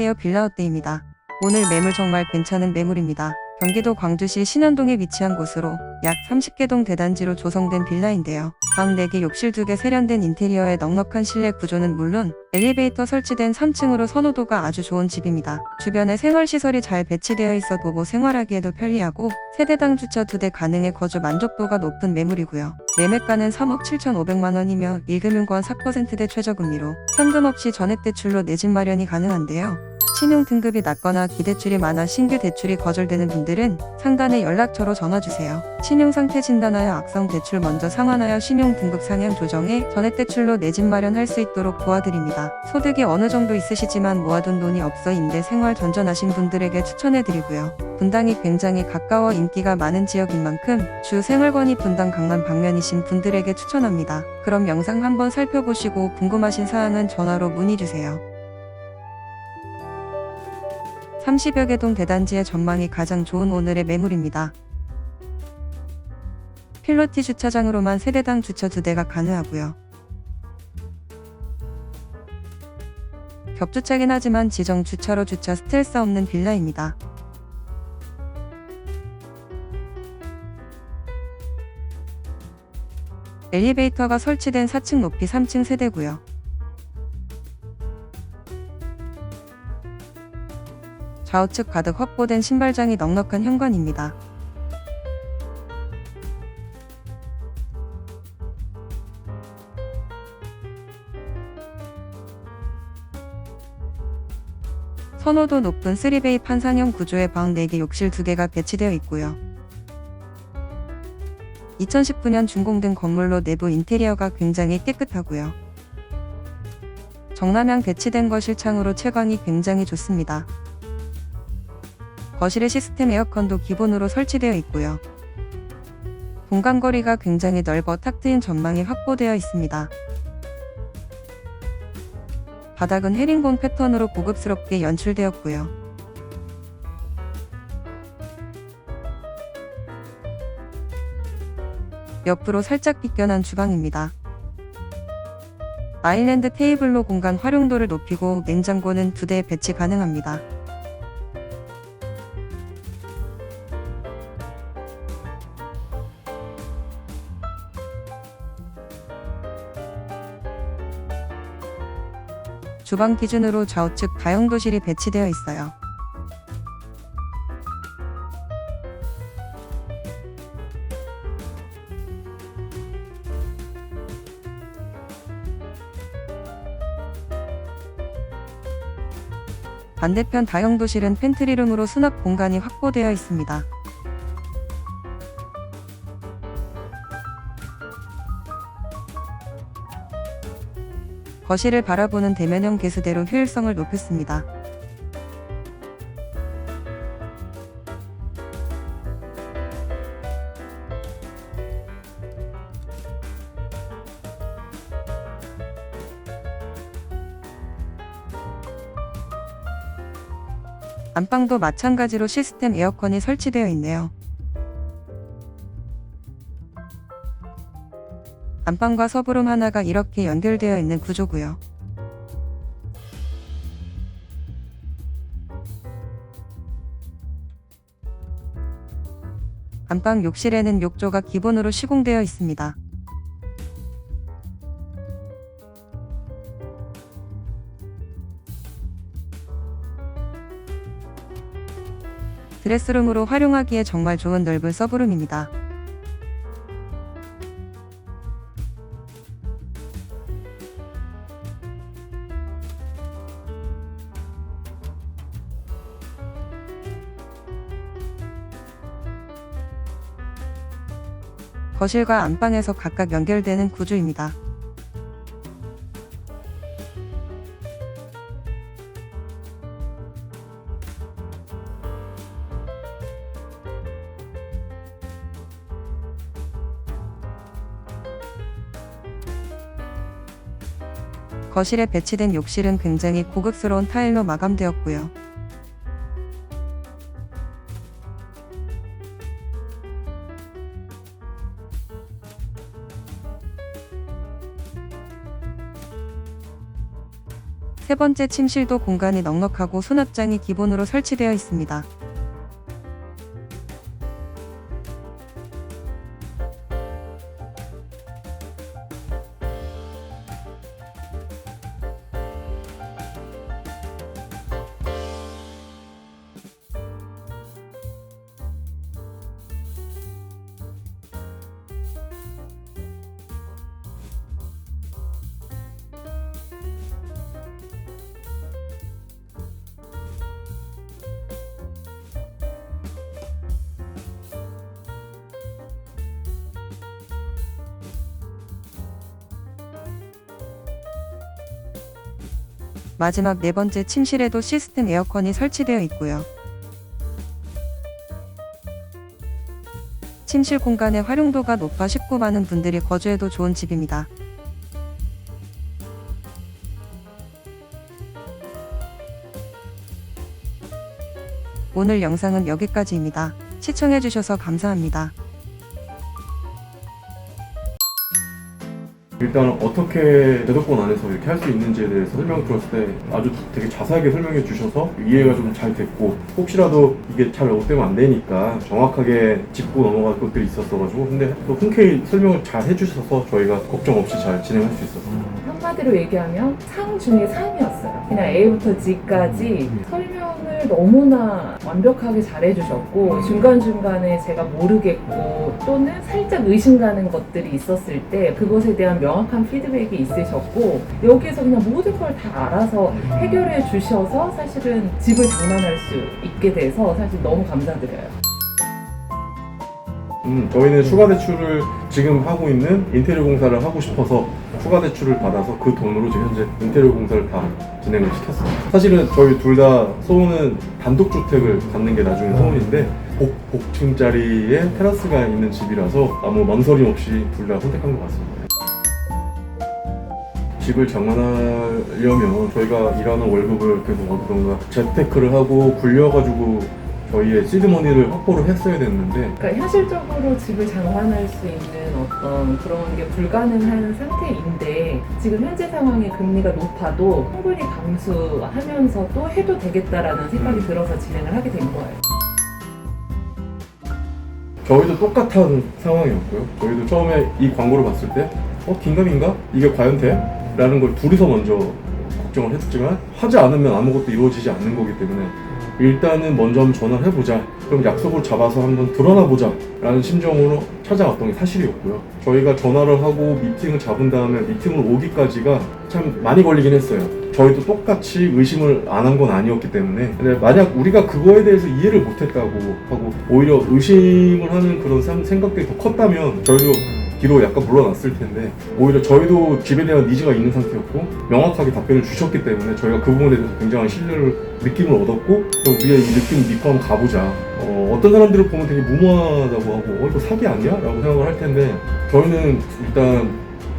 안녕하세요 빌라어때입니다. 오늘 매물 정말 괜찮은 매물입니다. 경기도 광주시 신현동에 위치한 곳으로 약 30개 동 대단지로 조성된 빌라인데요. 방 4개, 욕실 2개 세련된 인테리어에 넉넉한 실내 구조는 물론 엘리베이터 설치된 3층으로 선호도가 아주 좋은 집입니다. 주변에 생활시설이 잘 배치되어 있어 도보 생활하기에도 편리하고 세대당 주차 2대 가능해 거주 만족도가 높은 매물이고요. 매매가는 3억 7,500만 원이며 1금융권 4%대 최저금리로 현금 없이 전액 대출로 내 집 마련이 가능한데요. 신용 등급이 낮거나 기대출이 많아 신규 대출이 거절되는 분들은 상단에 연락처로 전화주세요. 신용 상태 진단하여 악성 대출 먼저 상환하여 신용 등급 상향 조정해 전액 대출로 내 집 마련할 수 있도록 도와드립니다. 소득이 어느 정도 있으시지만 모아둔 돈이 없어 임대 생활 전전하신 분들에게 추천해드리고요. 분당이 굉장히 가까워 인기가 많은 지역인 만큼 주 생활권이 분당 강남 방면이신 분들에게 추천합니다. 그럼 영상 한번 살펴보시고 궁금하신 사항은 전화로 문의주세요. 30여 개 동 대단지의 전망이 가장 좋은 오늘의 매물입니다. 필로티 주차장으로만 세대당 주차 2대가 가능하고요. 겹주차긴 하지만 지정 주차로 주차 스트레스 없는 빌라입니다. 엘리베이터가 설치된 4층 높이 3층 세대고요. 좌우측 가득 확보된 신발장이 넉넉한 현관입니다. 선호도 높은 3베이 판상형 구조의 방 4개 욕실 2개가 배치되어 있고요. 2019년 준공된 건물로 내부 인테리어가 굉장히 깨끗하고요. 정남향 배치된 거실창으로 채광이 굉장히 좋습니다. 거실에 시스템 에어컨도 기본으로 설치되어 있고요. 공간거리가 굉장히 넓어 탁 트인 전망이 확보되어 있습니다. 바닥은 헤링본 패턴으로 고급스럽게 연출되었고요. 옆으로 살짝 비껴난 주방입니다. 아일랜드 테이블로 공간 활용도를 높이고 냉장고는 두 대 배치 가능합니다. 주방 기준으로 좌우측 다용도실이 배치되어 있어요. 반대편 다용도실은 팬트리룸으로 수납 공간이 확보되어 있습니다. 거실을 바라보는 대면형 개수대로 효율성을 높였습니다. 안방도 마찬가지로 시스템 에어컨이 설치되어 있네요. 안방과 서브룸 하나가 이렇게 연결되어 있는 구조고요. 안방 욕실에는 욕조가 기본으로 시공되어 있습니다. 드레스룸으로 활용하기에 정말 좋은 넓은 서브룸입니다. 거실과 안방에서 각각 연결되는 구조입니다. 거실에 배치된 욕실은 굉장히 고급스러운 타일로 마감되었고요. 세 번째 침실도 공간이 넉넉하고 수납장이 기본으로 설치되어 있습니다. 마지막 네 번째 침실에도 시스템 에어컨이 설치되어 있고요. 침실 공간의 활용도가 높아 쉽고 많은 분들이 거주해도 좋은 집입니다. 오늘 영상은 여기까지입니다. 시청해주셔서 감사합니다. 일단 어떻게 대도권 안에서 이렇게 할 수 있는지에 대해서 설명 들었을 때 아주 되게 자세하게 설명해 주셔서 이해가 좀 잘 됐고 혹시라도 이게 잘 못되면 안 되니까 정확하게 짚고 넘어갈 것들이 있었어가지고 근데 또 흔쾌히 설명을 잘 해주셔서 저희가 걱정 없이 잘 진행할 수 있었어요. 한마디로 얘기하면 상 중에 상이었어요. 그냥 A부터 G까지 설명 을 너무나 완벽하게 잘해주셨고 중간중간에 제가 모르겠고 또는 살짝 의심 가는 것들이 있었을 때 그것에 대한 명확한 피드백이 있으셨고 여기에서 그냥 모든 걸 다 알아서 해결해 주셔서 사실은 집을 장만할 수 있게 돼서 사실 너무 감사드려요. 음, 저희는 추가 대출을 지금 하고 있는 인테리어 공사를 하고 싶어서 추가 대출을 받아서 그 돈으로 지금 현재 인테리어 공사를 다 진행을 시켰습니다. 사실은 저희 둘 다 소원은 단독 주택을 갖는 게 나중에 소원인데 복, 복층짜리에 테라스가 있는 집이라서 아무 망설임 없이 둘 다 선택한 것 같습니다. 집을 장만하려면 저희가 일하는 월급을 계속 어디선가 재테크를 하고 굴려가지고 저희의 시드머니를 확보를 했어야 됐는데 그러니까 현실적으로 집을 장만할 수 있는 어떤 그런 게 불가능한 상태인데 지금 현재 상황의 금리가 높아도 충분히 감수하면서도 해도 되겠다라는 생각이 들어서 진행을 하게 된 거예요. 저희도 똑같은 상황이었고요. 저희도 처음에 이 광고를 봤을 때, 어, 긴가민가? 이게 과연 돼? 라는 걸 둘이서 먼저 걱정을 했지만, 하지 않으면 아무것도 이루어지지 않는 거기 때문에, 일단은 먼저 한번 전화를 해보자. 그럼 약속을 잡아서 한번 드러나 보자. 라는 심정으로 찾아왔던 게 사실이었고요. 저희가 전화를 하고 미팅을 잡은 다음에 미팅을 오기까지가 참 많이 걸리긴 했어요. 저희도 똑같이 의심을 안 한 건 아니었기 때문에. 근데 만약 우리가 그거에 대해서 이해를 못했다고 하고 오히려 의심을 하는 그런 상- 생각들이 더 컸다면 저희도 뒤로 약간 물러났을 텐데 오히려 저희도 집에 대한 니즈가 있는 상태였고 명확하게 답변을 주셨기 때문에 저희가 그 부분에 대해서 굉장한 신뢰를 느낌을 얻었고 우리가 이 느낌 믿고 한번 가보자 어, 어떤 사람들을 보면 되게 무모하다고 하고 어 이거 사기 아니야? 라고 생각을 할 텐데 저희는 일단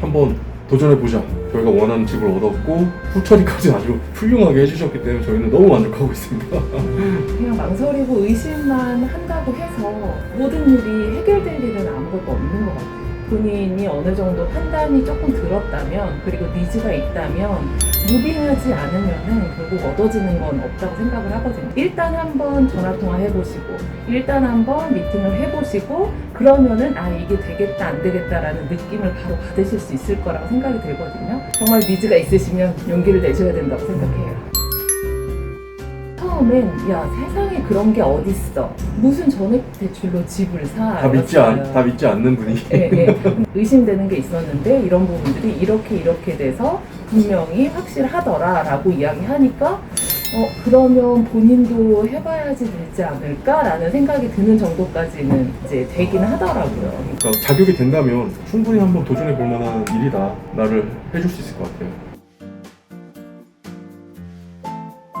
한번 도전해보자 저희가 원하는 집을 얻었고 후처리까지 아주 훌륭하게 해주셨기 때문에 저희는 너무 만족하고 있습니다 그냥 망설이고 의심만 한다고 해서 모든 일이 해결될 일은 아무것도 없는 것 같아요. 본인이 어느 정도 판단이 조금 들었다면 그리고 니즈가 있다면 무빙하지 않으면은 결국 얻어지는 건 없다고 생각을 하거든요. 일단 한번 전화 통화 해보시고 일단 한번 미팅을 해보시고 그러면은 아 이게 되겠다 안 되겠다라는 느낌을 바로 받으실 수 있을 거라고 생각이 들거든요. 정말 니즈가 있으시면 용기를 내셔야 된다고 생각해요. 처음엔 야 세상에 그런 게 어딨어. 무슨 전액 대출로 집을 사? 다 믿지, 않, 다 믿지 않는 분이. 예, 예. 의심되는 게 있었는데 이런 부분들이 이렇게 이렇게 돼서 분명히 확실하더라라고 이야기하니까 어 그러면 본인도 해봐야지 되지 않을까라는 생각이 드는 정도까지는 이제 되긴 하더라고요. 그러니까 자격이 된다면 충분히 한번 도전해 볼 만한 일이다. 나를 해줄 수 있을 것 같아요